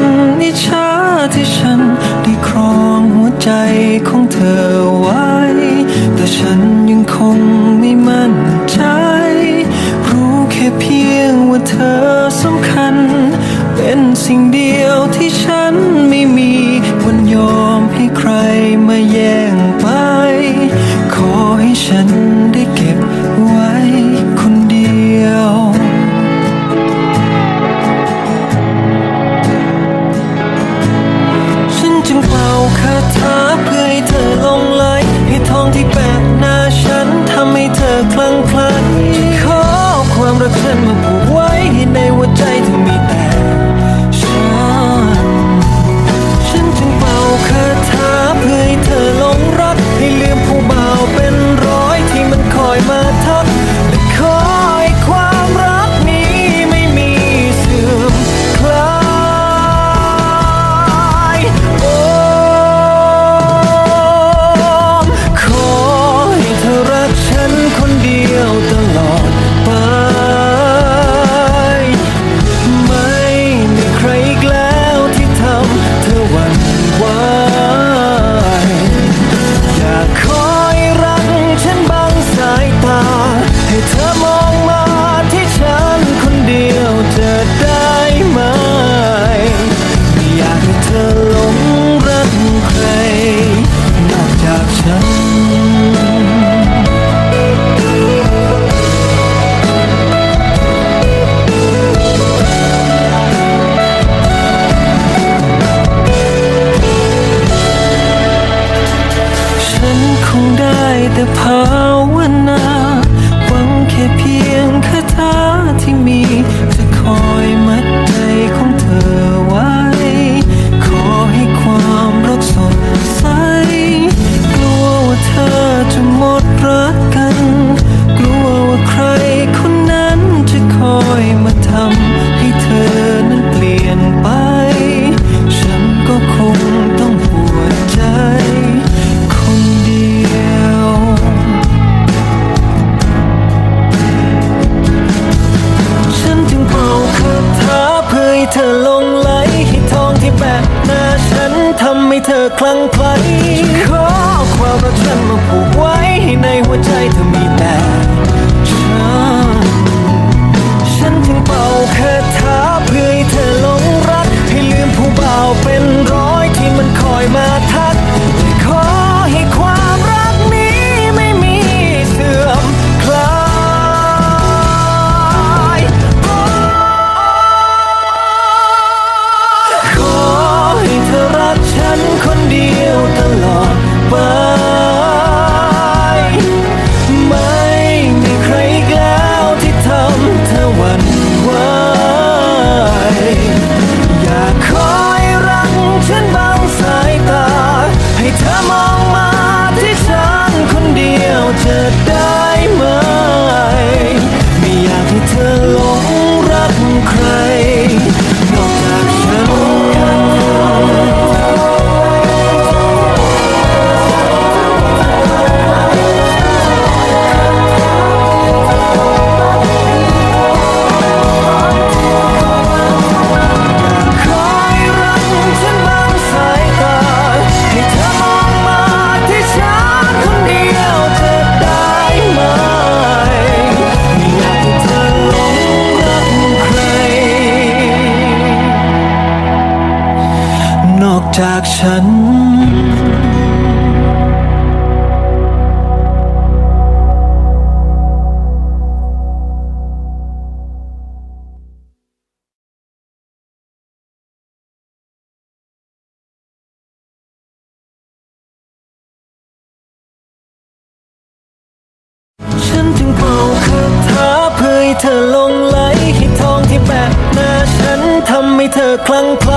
นนิชาที่ฉันได้ครองหัวใจของเธอไว้ แต่ฉันยังคงไม่มั่นใจ รู้แค่เพียงว่าเธอสำคัญ เป็นสิ่งดี ที่แปะหน้าฉันทำให้เธอคลั่งไคล้ขอความรักฉันมาผูกไว้ในวัน คงได้แต่ภาวนา เธอลงไหลใหทองที่แบกหน้าฉันทำให้เธอคลั่งไคล้ขอความรักฉันมาผูกไว้ในหัวใจเธอมีแต่ฉันฉันถึงเป่าคาถาเพื่อให้เธอลงรัก ให้ลืมผู้บ่าวเป็นร้อยที่มันคอยมาทัก ฉันถึงเป่าคาถพื่เธอลงไหลให้ทองที่แปะหน้าฉันทำให้เธอคลั่งคล